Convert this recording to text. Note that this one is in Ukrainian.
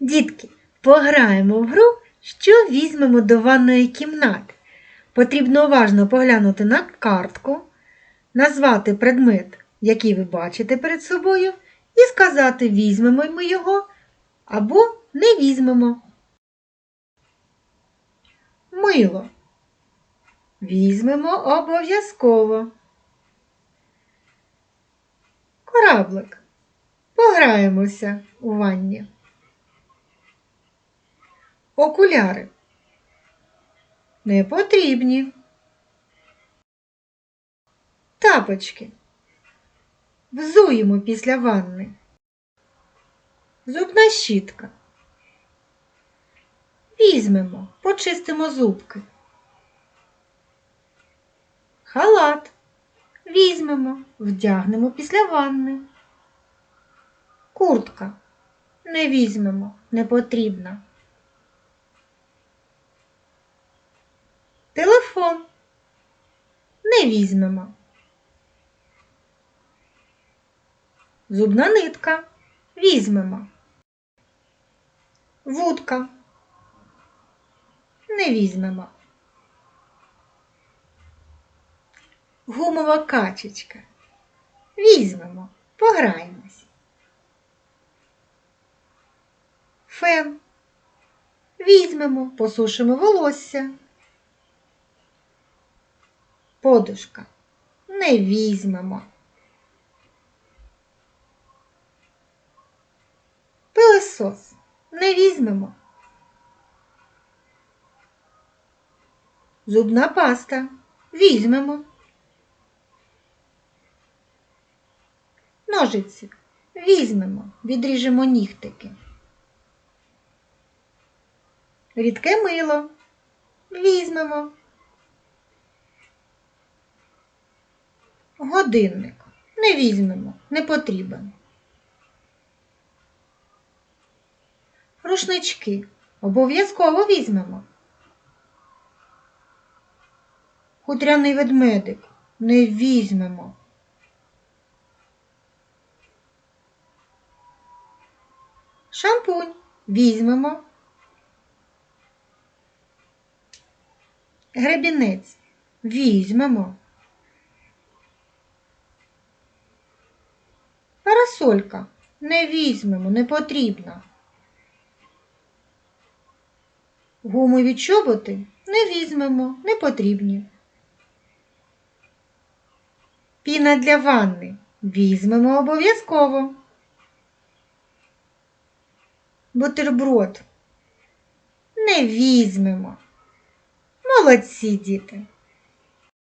Дітки, пограємо в гру, що візьмемо до ванної кімнати. Потрібно уважно поглянути на картку, назвати предмет, який ви бачите перед собою, і сказати, візьмемо ми його або не візьмемо. Мило. Візьмемо обов'язково. Кораблик. Пограємося у ванні. Окуляри. Не потрібні. Тапочки. Взуємо після ванни. Зубна щітка. Візьмемо, почистимо зубки. Халат. Візьмемо, вдягнемо після ванни. Куртка. Не візьмемо, не потрібна. Телефон. Не візьмемо. Зубна нитка. Візьмемо. Вудка. Не візьмемо. Гумова качечка. Візьмемо, пограємось. Фен. Візьмемо, посушимо волосся. Подушка. Не візьмемо. Пилисос. Не візьмемо. Зубна паста. Візьмемо. Ножиці. Візьмемо, відріжемо нігтики. Рідке мило. Візьмемо. Годинник. Не візьмемо, не потрібен. Рушнички. Обов'язково візьмемо. Хутряний ведмедик. Не візьмемо. Шампунь візьмемо. Гребінець візьмемо. Парасолька не візьмемо, не потрібна. Гумові чоботи не візьмемо, не потрібні. Піна для ванни візьмемо обов'язково. Бутерброд не візьмемо. Молодці, діти!